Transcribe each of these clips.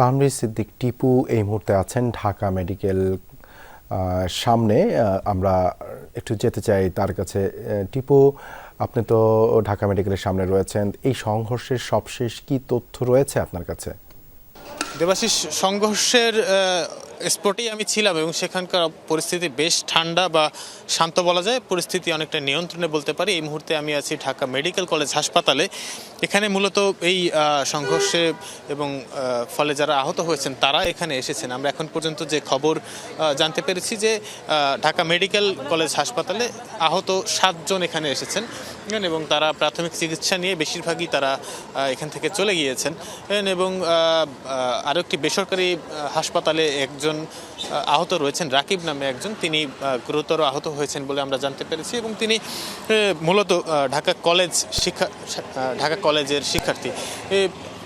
তানভীর সিদ্দিক টিপু এই মুহূর্তে আছেন ঢাকা মেডিকেল সামনে আমরা একটু যেতে চাই তার কাছে। টিপু, আপনি তো ঢাকা মেডিকেলের সামনে রয়েছেন। এই সংঘর্ষের সবশেষ কি তথ্য রয়েছে আপনার কাছে? দেবাশিস, সংঘর্ষের স্পটেই আমি ছিলাম এবং সেখানকার পরিস্থিতি বেশ ঠান্ডা বা শান্ত বলা যায়। পরিস্থিতি অনেকটা নিয়ন্ত্রণে বলতে পারি। এই মুহূর্তে আমি আছি ঢাকা মেডিকেল কলেজ হাসপাতালে। এখানে মূলত এই সংঘর্ষে এবং ফলে যারা আহত হয়েছেন তারা এখানে এসেছেন। আমরা এখন পর্যন্ত যে খবর জানতে পেরেছি যে ঢাকা মেডিকেল কলেজ হাসপাতালে আহত সাতজন এখানে এসেছেন। এবং তারা প্রাথমিক চিকিৎসা নিয়ে বেশিরভাগই তারা এখান থেকে চলে গিয়েছেন। এবং আরও একটি বেসরকারি হাসপাতালে একজন আহত রয়েছেন রাকিব নামে একজন। তিনি গুরুতর আহত হয়েছেন বলে আমরা জানতে পেরেছি এবং তিনি মূলত ঢাকা কলেজ শিক্ষা ঢাকা কলেজের শিক্ষার্থী।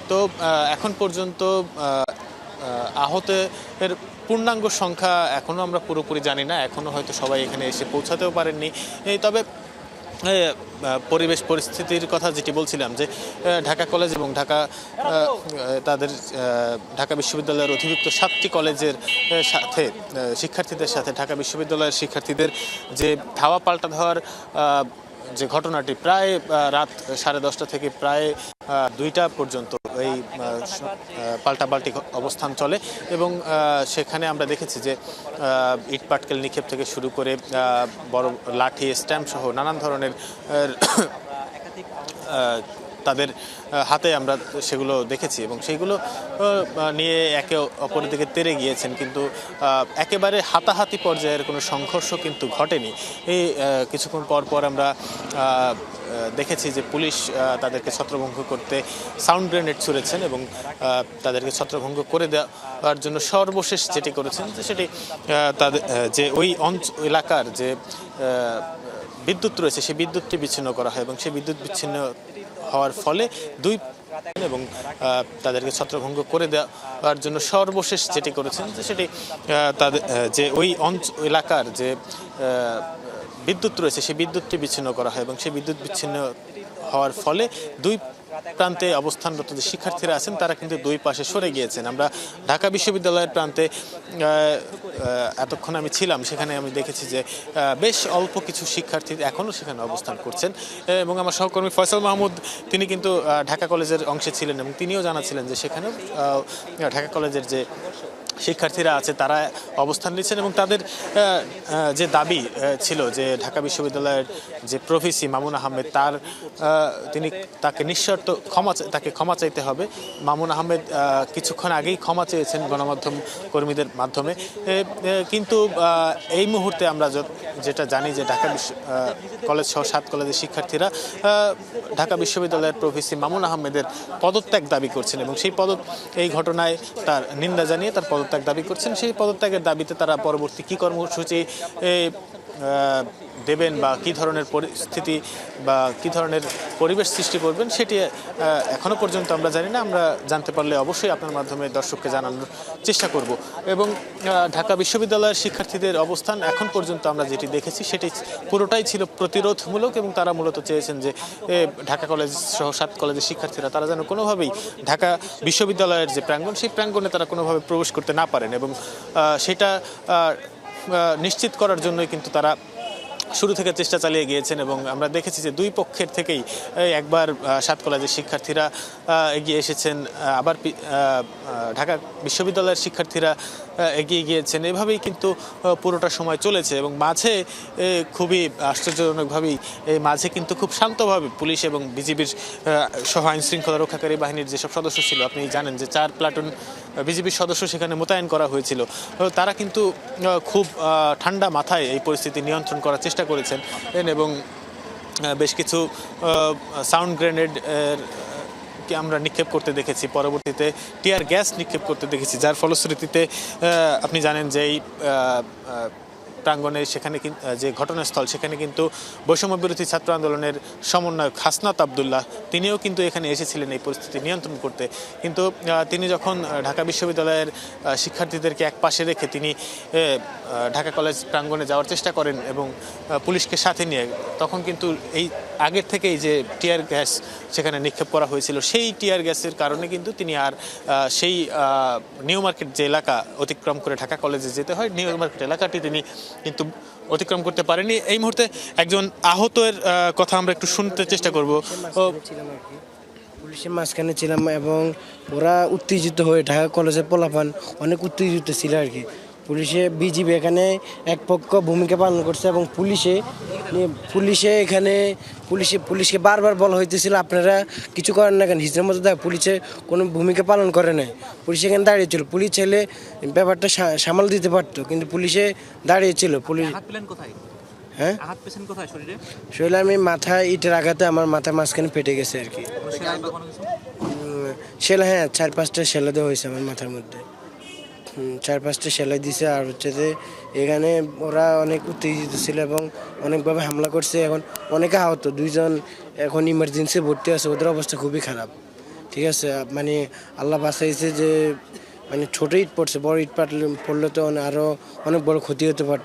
তো এখন পর্যন্ত আহ, আহ, আহতের পূর্ণাঙ্গ সংখ্যা এখনও আমরা পুরোপুরি জানি না। এখনও হয়তো সবাই এখানে এসে পৌঁছাতেও পারেননি। তবে পরিবেশ পরিস্থিতির কথা যেটি বলছিলাম যে ঢাকা কলেজ এবং ঢাকা তাদের ঢাকা বিশ্ববিদ্যালয়ের অধিভুক্ত সাতটি কলেজের সাথে শিক্ষার্থীদের সাথে ঢাকা বিশ্ববিদ্যালয়ের শিক্ষার্থীদের যে ধাওয়া পাল্টা ধাওয়ার যে ঘটনাটি প্রায় রাত সাড়ে দশটা থেকে প্রায় দুইটা পর্যন্ত এই পাল্টাপাল্টি অবস্থান চলে এবং সেখানে আমরা দেখেছি যে ইটপাটকেল ইট পাটকেল নিক্ষেপ থেকে শুরু করে বড় লাঠি স্ট্যাম্প সহ নানান ধরনের তাদের হাতে আমরা সেগুলো দেখেছি এবং সেইগুলো নিয়ে একে অপরের দিকে তেরে গিয়েছেন। কিন্তু একেবারে হাতাহাতি পর্যায়ের কোনো সংঘর্ষ কিন্তু ঘটেনি। এই কিছুক্ষণ পর পর আমরা দেখেছি যে পুলিশ তাদেরকে ছত্রভঙ্গ করতে সাউন্ড গ্রেনেড ছুড়েছেন এবং তাদেরকে ছত্রভঙ্গ করে দেওয়ার জন্য সর্বশেষ যেটি করেছেন যে সেটি তাদের যে ওই অঞ্চ, এলাকার যে বিদ্যুৎ রয়েছে, সেই বিদ্যুৎটি বিচ্ছিন্ন করা হয় এবং সেই বিদ্যুৎ বিচ্ছিন্ন হওয়ার ফলে দুই এবং তাদেরকে ছত্রভঙ্গ করে দেওয়ার জন্য সর্বশেষ যেটি করেছেন যে সেটি তাদের যে ওই অঞ্চ, এলাকার যে বিদ্যুৎ রয়েছে, সেই বিদ্যুৎটি বিচ্ছিন্ন করা হয় এবং সেই বিদ্যুৎ বিচ্ছিন্ন হওয়ার ফলে দুই প্রান্তে অবস্থানরত যে শিক্ষার্থীরা আছেন, তারা কিন্তু দুই পাশে সরে গিয়েছেন। আমরা ঢাকা বিশ্ববিদ্যালয়ের প্রান্তে এতক্ষণ আমি ছিলাম, সেখানে আমি দেখেছি যে বেশ অল্প কিছু শিক্ষার্থী এখনও সেখানে অবস্থান করছেন। এবং আমার সহকর্মী ফয়সাল মাহমুদ, তিনি কিন্তু ঢাকা কলেজের অংশে ছিলেন এবং তিনিও জানাছিলেন যে সেখানেও ঢাকা কলেজের যে শিক্ষার্থীরা আছে, তারা অবস্থান নিচ্ছেন এবং তাদের যে দাবি ছিল যে ঢাকা বিশ্ববিদ্যালয়ের যে প্রফেসি মামুন আহমেদ, তার তিনি তাকে নিঃশর্ত ক্ষমা তাকে ক্ষমা চাইতে হবে। মামুন আহমেদ কিছুক্ষণ আগেই ক্ষমা চেয়েছেন গণমাধ্যম কর্মীদের মাধ্যমে। কিন্তু এই মুহূর্তে আমরা যেটা জানি যে ঢাকা কলেজ সহ সাত কলেজের শিক্ষার্থীরা ঢাকা বিশ্ববিদ্যালয়ের প্রফেসি মামুন আহমেদের পদত্যাগ দাবি করছেন এবং সেই পদ এই ঘটনায় তার নিন্দা জানিয়ে তার পদত্যাগ দাবি করছেন সেই পদত্যাগের দাবিতে তারা পরবর্তী কী কর্মসূচি দেবেন বা কী ধরনের পরিস্থিতি বা কী ধরনের পরিবেশ সৃষ্টি করবেন সেটি আহ, এখনও পর্যন্ত আমরা জানি না। আমরা জানতে পারলে অবশ্যই আপনার মাধ্যমে দর্শককে জানানোর চেষ্টা করব। এবং ঢাকা বিশ্ববিদ্যালয়ের শিক্ষার্থীদের অবস্থান এখন পর্যন্ত আমরা যেটি দেখেছি সেটি পুরোটাই ছিল প্রতিরোধমূলক এবং তারা মূলত চেয়েছেন যে ঢাকা কলেজ সহ সাত কলেজের শিক্ষার্থীরা তারা যেন কোনোভাবেই ঢাকা বিশ্ববিদ্যালয়ের যে প্রাঙ্গণ সেই প্রাঙ্গণে তারা কোনোভাবে প্রবেশ করতে না পারেন এবং সেটা নিশ্চিত করার জন্যই কিন্তু তারা শুরু থেকে চেষ্টা চালিয়ে গিয়েছেন এবং আমরা দেখেছি যে দুই পক্ষের থেকেই একবার সাত কলেজের শিক্ষার্থীরা এগিয়ে এসেছেন আবার ঢাকা বিশ্ববিদ্যালয়ের শিক্ষার্থীরা এগিয়ে গিয়েছেন। এভাবেই কিন্তু পুরোটা সময় চলেছে এবং মাঝে খুবই আশ্চর্যজনকভাবেই এই মাঝে কিন্তু খুব শান্তভাবে পুলিশ এবং বিজিবির সহ আইন শৃঙ্খলা রক্ষাকারী বাহিনীর যেসব সদস্য ছিল, আপনি জানেন যে চার প্লাটুন বিজিবির সদস্য সেখানে মোতায়েন করা হয়েছিল। তারা কিন্তু খুব ঠান্ডা মাথায় এই পরিস্থিতি নিয়ন্ত্রণ করার চেষ্টা করেছেন, এবং বেশ কিছু সাউন্ড গ্রেনেড কে আমরা নিক্ষেপ করতে দেখেছি। পরবর্তীতে টিয়ার গ্যাস নিক্ষেপ করতে দেখেছি, যার ফলশ্রুতিতে আপনি জানেন যে এই প্রাঙ্গণে সেখানে যে ঘটনাস্থল, সেখানে কিন্তু বৈষম্য বিরোধী ছাত্র আন্দোলনের সমন্বয়ক হাসনাত আবদুল্লাহ, তিনিও কিন্তু এখানে এসেছিলেন এই পরিস্থিতি নিয়ন্ত্রণ করতে। কিন্তু তিনি যখন ঢাকা বিশ্ববিদ্যালয়ের শিক্ষার্থীদেরকে এক পাশে রেখে তিনি ঢাকা কলেজ প্রাঙ্গণে যাওয়ার চেষ্টা করেন এবং পুলিশকে সাথে নিয়ে, তখন কিন্তু এই আগের থেকেই যে টিয়ার গ্যাস সেখানে নিক্ষেপ করা হয়েছিল, সেই টিয়ার গ্যাসের কারণে কিন্তু তিনি আর সেই নিউ মার্কেট যে এলাকা অতিক্রম করে ঢাকা কলেজে যেতে হয়, নিউ মার্কেট এলাকাটি তিনি কিন্তু অতিক্রম করতে পারেনি। এই মুহূর্তে একজন আহতের কথা আমরা একটু শুনতে চেষ্টা করব। পুলিশের মাঝখানে ছিলাম এবং ওরা উত্তেজিত হয়ে ঢাকা কলেজে পোলাপান অনেক উত্তেজিত ছিল আর কি। পুলিশে বিজিবি এখানে এক পক্ষ ভূমিকা পালন করছে এবং পুলিশে পুলিশে এখানে পুলিশে পুলিশকে বারবার বলা হইতেছিল আপনারা কিছু করেন না কেন? হিজড়ের মতো দেখ পুলিশে কোনো ভূমিকা পালন করে নাই। পুলিশ এখানে দাঁড়িয়েছিল পুলিশ ছেলে ব্যাপারটা সামাল দিতে পারতো কিন্তু পুলিশে দাঁড়িয়েছিল পুলিশ হ্যাঁ? শরীরে? আমি মাথায় ইটের আঘাতে আমার মাথা মাঝখানে ফেটে গেছে আর কি। সেলাই হ্যাঁ চার পাঁচটা সেলাই দেওয়া হয়েছে আমার মাথার মধ্যে। চার পাঁচটা সেলাই দিছে আর হচ্ছে যে এখানে ওরা অনেক উত্তেজিত ছিল এবং অনেকভাবে হামলা করছে। এখন অনেকে আহত দুইজন এখন ইমার্জেন্সি ভর্তি আছে ওদের অবস্থা খুবই খারাপ। ঠিক আছে? মানে আল্লাহ বাঁচাইছে যে মানে ছোট ইট পড়ছে বড় ইট পাটলে পড়লে তো আরও অনেক বড় ক্ষতি হতে পারত।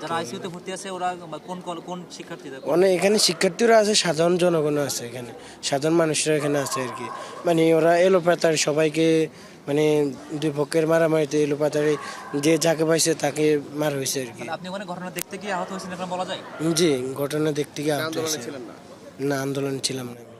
অনেক এখানে শিক্ষার্থীরা আছে সাধারণ জনগণ আছে এখানে সাধারণ মানুষরা এখানে আছে আর কি। মানে ওরা এলো পাতার সবাইকে মানে দুই পক্ষের মারামারিতে এলো পাতারে যে যাকে পাইছে তাকে মার হয়েছে আর কি। আপনি ওখানে ঘটনা দেখতে গিয়ে আহত হয়েছেন বলা যায়? জি ঘটনা দেখতে গিয়ে আহত হয়েছে না আন্দোলন ছিলাম না।